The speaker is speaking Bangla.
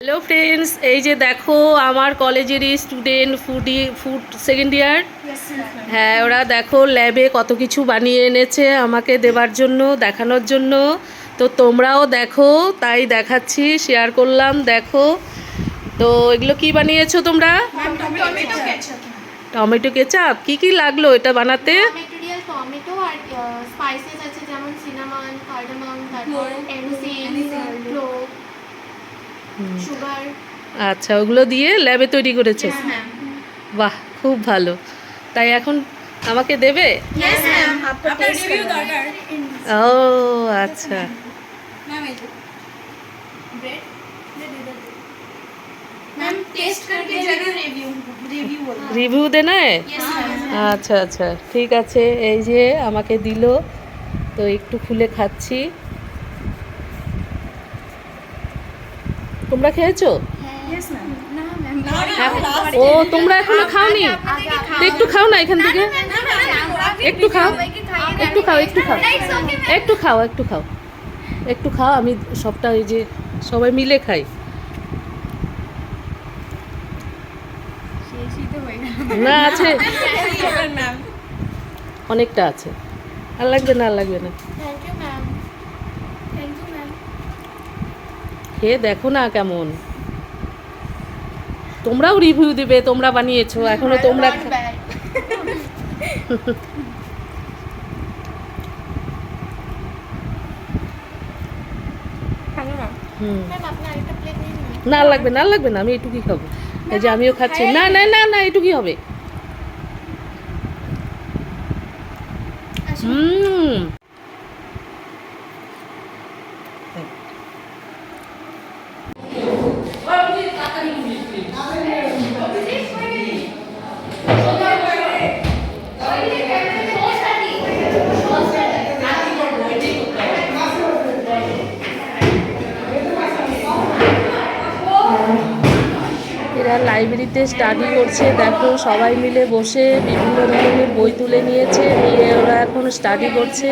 হ্যালো ফ্রেন্ডস এই যে দেখো আমার কলেজেরই student foodie food second year হ্যাঁ ওরা দেখো ল্যাবে কত কিছু বানিয়ে এনেছে আমাকে দেবার জন্য দেখানোর জন্য। তো তোমরাও দেখো তাই দেখাচ্ছি শেয়ার করলাম দেখো। তো এগুলো কি বানিয়েছো তোমরা? টমেটো কেচাপ টমেটো কেচাপ কি কি লাগল এটা বানাতে? টমেটো আর স্পাইসেস আছে যেমন সিনামন কার্ডামম তারপর এনসিন ক্লোভ আচ্ছা ওগুলো দিয়ে ল্যাবে তৈরি করেছে? বাহ খুব ভালো। তাই এখন আমাকে দেবে? ও আচ্ছা। রিভিউ দে আচ্ছা আচ্ছা। ঠিক আছে এই যে আমাকে দিল তো একটু খুলে খাচ্ছি। তোমরা খেয়েছো? ও, তোমরা এখনও খাওনি? একটু খাও না এখান থেকে। একটু খাও। একটু খাও একটু খাও। একটু খাও একটু খাও। একটু খাও, আমি সবটা ওই যে সবাই মিলে খাই। না, আছে। অনেকটা আছে। আর লাগবে না, আর লাগবে না। খেয়ে দেখো না কেমন। তোমরাও রিভিউ দেবে তোমরা বানিয়েছো এখনও তোমরা না? লাগবে না লাগবে না আমি এটুকুই খাব। এই যে আমিও খাচ্ছি। না না না না এটুকুই হবে। হুম। এরা লাইব্রেরিতে স্টাডি করছে। দেখো, সবাই মিলে বসে বিভিন্ন ধরনের বই তুলে নিয়েছে। নিয়ে ওরা এখন স্টাডি করছে।